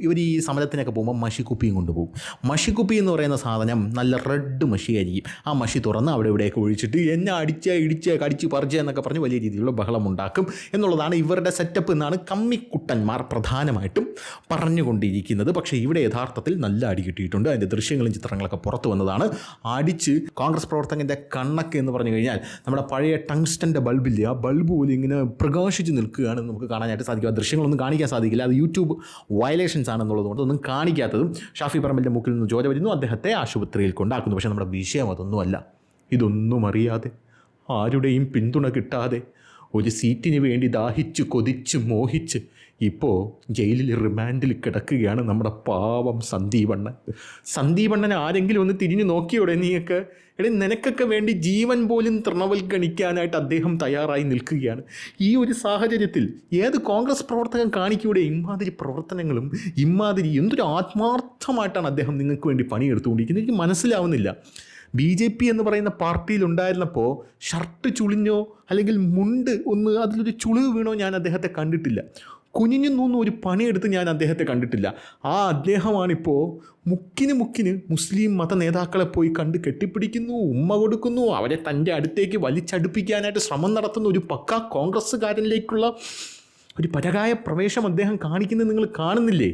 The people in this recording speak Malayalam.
ഇവർ ഈ സമരത്തിനൊക്കെ പോകുമ്പോൾ മഷിക്കുപ്പിയും കൊണ്ടുപോകും. മഷിക്കുപ്പി എന്ന് പറയുന്ന സാധനം നല്ല റെഡ് മഷി ആയിരിക്കും ആ മഷി തുറന്ന് അവിടെ ഇവിടെയൊക്കെ ഒഴിച്ചിട്ട് എന്നെ അടിച്ച് ഇടിച്ച് കടിച്ച് പറിച്ച് എന്നൊക്കെ പറഞ്ഞ് വലിയ രീതിയിലുള്ള ബഹളം ഉണ്ടാക്കും. എന്നുള്ളതാണ് ഇവരുടെ സെറ്റപ്പ് എന്നാണ് കമ്മിക്കുട്ടന്മാർ പ്രധാനമായിട്ടും പറഞ്ഞുകൊണ്ടിരിക്കുന്നത്. പക്ഷേ ഇവിടെ യഥാർത്ഥത്തിൽ നല്ല അടി കിട്ടിയിട്ടുണ്ട്. അതിന്റെ ദൃശ്യങ്ങളും ചിത്രങ്ങളൊക്കെ പുറത്തു വന്നതാണ്. അടിച്ച് കോൺഗ്രസ് പ്രവർത്തകന്റെ കണ്ണൊക്കെ എന്ന് പറഞ്ഞു കഴിഞ്ഞാൽ നമ്മുടെ പഴയ ടങ്സ്റ്റന്റെ ബൾബില്ലേ ആ ബൾബ് പോലും ഇങ്ങനെ പ്രകാശിച്ച് നിൽക്കുകയാണ് നമുക്ക് കാണാനായിട്ട് സാധിക്കും. ആ ദൃശ്യങ്ങളൊന്നും കാണിക്കാൻ സാധിക്കില്ല. അത് യൂട്യൂബ് വയലേഷൻസ് ആണെന്നുള്ളത് കൊണ്ട് ഒന്നും കാണിക്കാത്തതും ഷാഫി പറമ്പലിന്റെ മുക്കിൽ നിന്ന് ജോജ വരുന്നു അദ്ദേഹത്തെ ആശുപത്രിയിൽ കൊണ്ടാക്കുന്നു. പക്ഷേ നമ്മുടെ വിഷയം അതൊന്നുമല്ല. ഇതൊന്നും അറിയാതെ ആരുടെയും പിന്തുണ കിട്ടാതെ ഒരു സീറ്റിന് വേണ്ടി ദാഹിച്ച് കൊതിച്ച് മോഹിച്ച് ഇപ്പോൾ ജയിലിൽ റിമാൻഡിൽ കിടക്കുകയാണ് നമ്മുടെ പാവം സന്ദീപണ്ണൻ. സന്ദീപണ്ണനെ ആരെങ്കിലും ഒന്ന് തിരിഞ്ഞു നോക്കിയോടെ നീയൊക്കെ? എടേ നിനക്കൊക്കെ വേണ്ടി ജീവൻ പോലും തൃണവൽഗണിക്കാനായിട്ട് അദ്ദേഹം തയ്യാറായി നിൽക്കുകയാണ്. ഈ ഒരു സാഹചര്യത്തിൽ ഏത് കോൺഗ്രസ് പ്രവർത്തകൻ കാണിക്കൂടെ ഇമാതിരി പ്രവർത്തനങ്ങളും ഇമാതിരി എന്തൊരു ആത്മാർത്ഥമായിട്ടാണ് അദ്ദേഹം നിങ്ങൾക്ക് വേണ്ടി പണിയെടുത്തുകൊണ്ടിരിക്കുന്നത്? എനിക്ക് മനസ്സിലാവുന്നില്ല. ബി ജെ പി എന്ന് പറയുന്ന പാർട്ടിയിൽ ഉണ്ടായിരുന്നപ്പോൾ ഷർട്ട് ചുളിഞ്ഞോ അല്ലെങ്കിൽ മുണ്ട് ഒന്ന് അതിലൊരു ചുളിവ് വീണോ ഞാൻ അദ്ദേഹത്തെ കണ്ടിട്ടില്ല. കുനിഞ്ഞു നിന്നും ഒരു പണിയെടുത്ത് ഞാൻ അദ്ദേഹത്തെ കണ്ടിട്ടില്ല. ആ അദ്ദേഹമാണിപ്പോൾ മുക്കിന് മുക്കിന് മുസ്ലിം മത നേതാക്കളെ പോയി കണ്ട് കെട്ടിപ്പിടിക്കുന്നു ഉമ്മ കൊടുക്കുന്നു അവരെ തന്റെ അടുത്തേക്ക് വലിച്ചടുപ്പിക്കാനായിട്ട് ശ്രമം നടത്തുന്ന ഒരു പക്ക കോൺഗ്രസ്സുകാരനിലേക്കുള്ള ഒരു പരകായ പ്രവേശം അദ്ദേഹം കാണിക്കുന്നത് നിങ്ങൾ കാണുന്നില്ലേ?